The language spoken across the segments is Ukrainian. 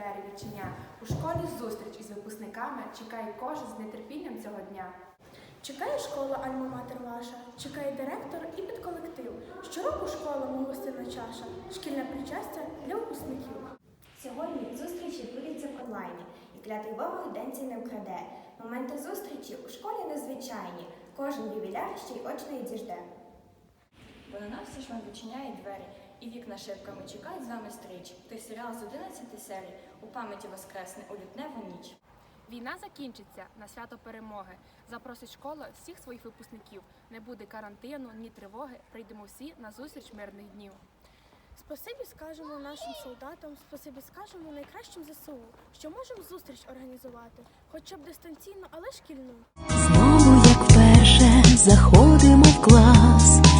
двері відчиня. У школі зустріч із випускниками чекає кожен з нетерпінням цього дня. Чекає школа альма-матер ваша, чекає директор і підколектив. Щороку школа мого сина чаша, шкільне причастя для випускників. Сьогодні зустріч відбудеться в онлайні, і клятий ворог денці не вкраде. Моменти зустрічі у школі незвичайні. Кожен ювіляр ще й очно й діжде. Бо на нас все ж вам відчиняє двері, і вікна шибками чекають з вами стріч. Той серіал з 11 серій у пам'яті воскресне у лютневу ніч. Війна закінчиться на свято перемоги. Запросить школа всіх своїх випускників. Не буде карантину, ні тривоги. Прийдемо всі на зустріч мирних днів. Спасибі скажемо нашим солдатам, спасибі скажемо найкращим ЗСУ, що можемо зустріч організувати, хоча б дистанційно, але шкільну. Знову, як вперше, заходимо в клас.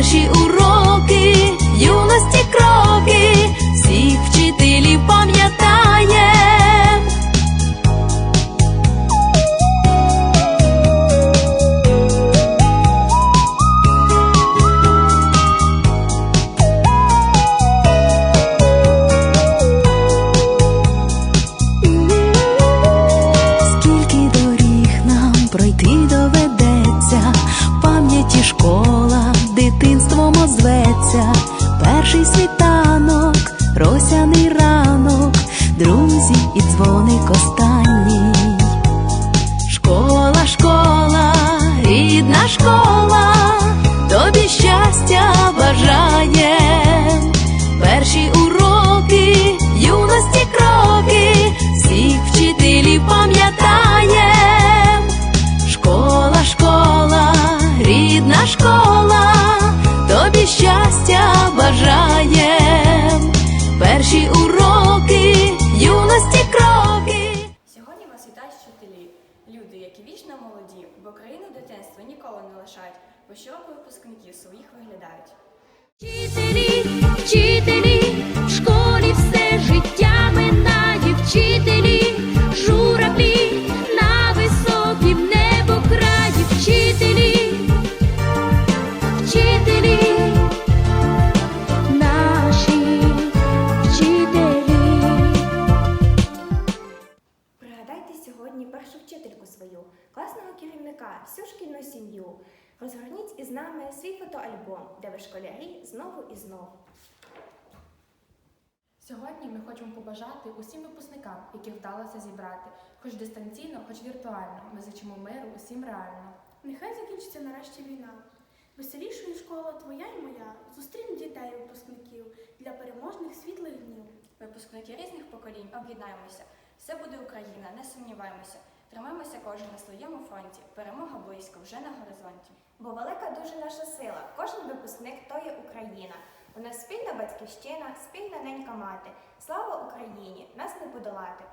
可惜谁？Люди, які вічно молоді, бо країну дитинства ніколи не лишають, бо щороку випускників своїх виглядають. Вчителі, вчителі, вчительку свою, класного керівника, всю шкільну сім'ю. Розгорніть із нами свій фотоальбом, де ви школярі знову і знову. Сьогодні ми хочемо побажати усім випускникам, яких вдалося зібрати, хоч дистанційно, хоч віртуально. Ми зичимо миру усім реально. Нехай закінчиться нарешті війна. Веселішою школа твоя і моя. Зустрінь дітей випускників для переможних світлих днів. Випускники різних поколінь об'єднаємося. Все буде Україна, не сумніваємося. Тримаємося кожен на своєму фронті. Перемога близько вже на горизонті. Бо велика дуже наша сила, кожен випускник то є Україна. У нас спільна батьківщина, спільна ненька мати. Слава Україні! Нас не подолати!